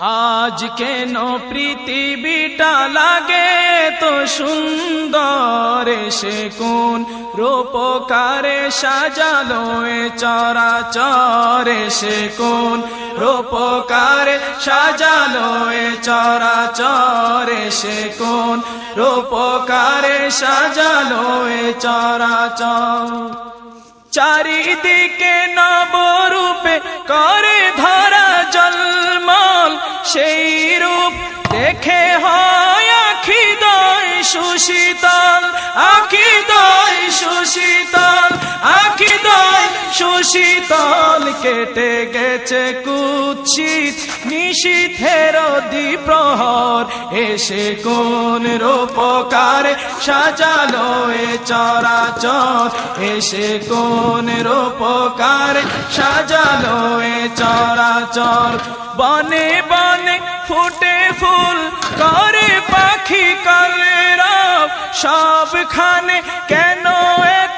আজ কেন পৃথিবীটা লাগে তো সুন্দর? সে কোন রূপকারে সাজালো এ চরাচরে? সে কোন রূপকারে সাজালো এ চরাচরে? সে কোন রূপকারে সাজালো এ চরাচর? চারিদিকে নবরূপে করে ধরা আখি দয় সুশীতল আখি দয় সুশীতল কেটে গেছে কুৎসিত নিশীথের দ্বিপ্রহর এসে কোন রূপকার সাজালো এ চরাচর, এসে কোন রূপকার সাজালো এ চরাচর। বনে বনে ফুটে ফুল করে পাখি কলেরা সবখানে কেন এত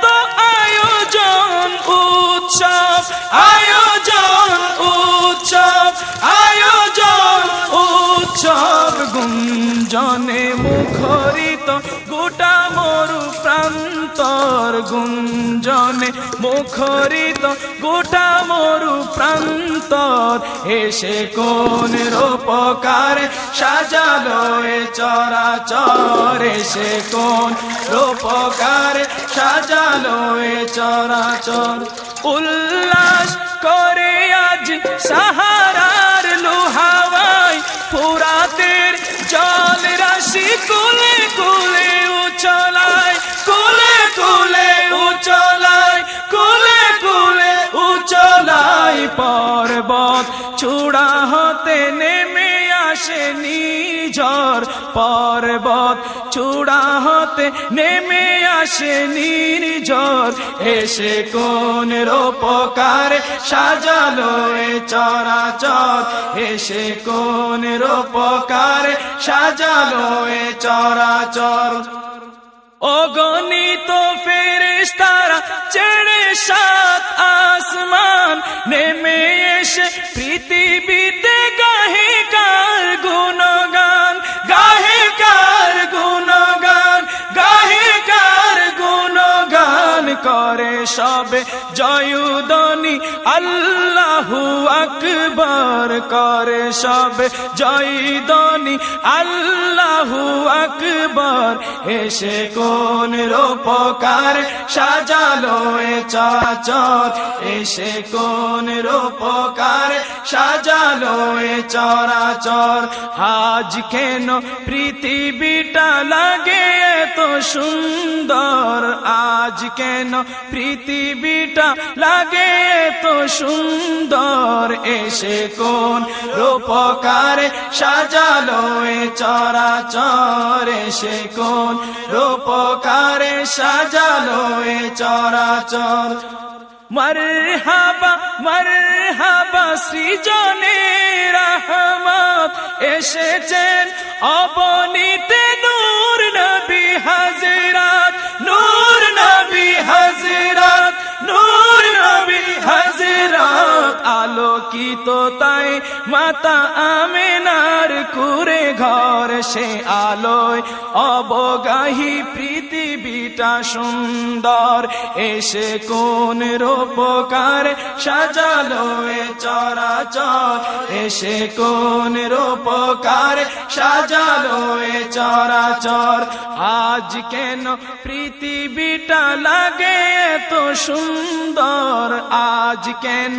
গুঞ্জনে মুখরিত, গোটা মরু প্রান্তর গুঞ্জনে মুখরিত, গোটা মরু প্রান্তর এসে কোন রূপকার সাজালো এ চরাচর এসে কোন রূপকার সাজালো এ চরাচর। উল্লাস করে আজ সাহারার পর্বত চূড়া হতে নেমে আসে নিঝর পর্বত। চূড়া হতে নেমে আসে নির্ঝর এসে কোন রূপকার সাজালো এ চরাচর। এসে কোন রূপকার সাজালো এ চরাচর। অগণিত ফেরেশতারা চেড়ে সাত আসমান। নেমে এসে পৃথিবীতে করে সবে জয়ুদনি, আল্লাহু আকবর করে সবে জয়দনি, আল্লাহু আকবর। এসে কোন রূপকার সাজালো এ চরাচর এসে কোন রূপকার সাজালো এ চরাচর। আজ কেন পৃথিবীটা লাগে এত সুন্দর, আজ কেন পৃথিবীটা লাগে এত সুন্দর? এসে কোন রূপকার সাজালো এ চরাচর? এসে কোন রূপকারে সাজালো এ চরাচর? মরহাবা মরহাবা, সৃজনে রহমত। এসেছেন অবনীতে নূর নবী। আলোকিত তাই। মাতা আমেনার কুরে ঘর সে আলোয়। অবগাহী পৃথিবীটা সুন্দর। এসে কোন রূপকার সাজালো এ চরাচর। এসে কোন রূপকার সাজালো এ চরাচর। আজ কেন পৃথিবীটা লাগে এত সুন্দর? আজ কেন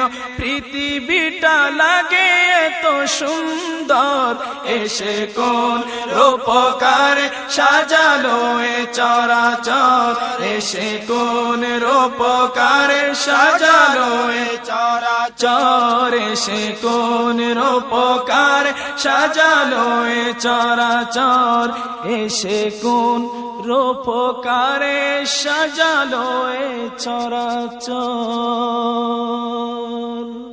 পৃথিবীটা লাগে এত সুন্দর। এসে কোন রূপকার সাজালো এ চরাচর। এসে কোন রূপকার সাজালো এ চরাচর। এসে কোন রূপকার সাজালো এ চরাচর। এসে কোন রূপকারে সাজালো এ চরাচর।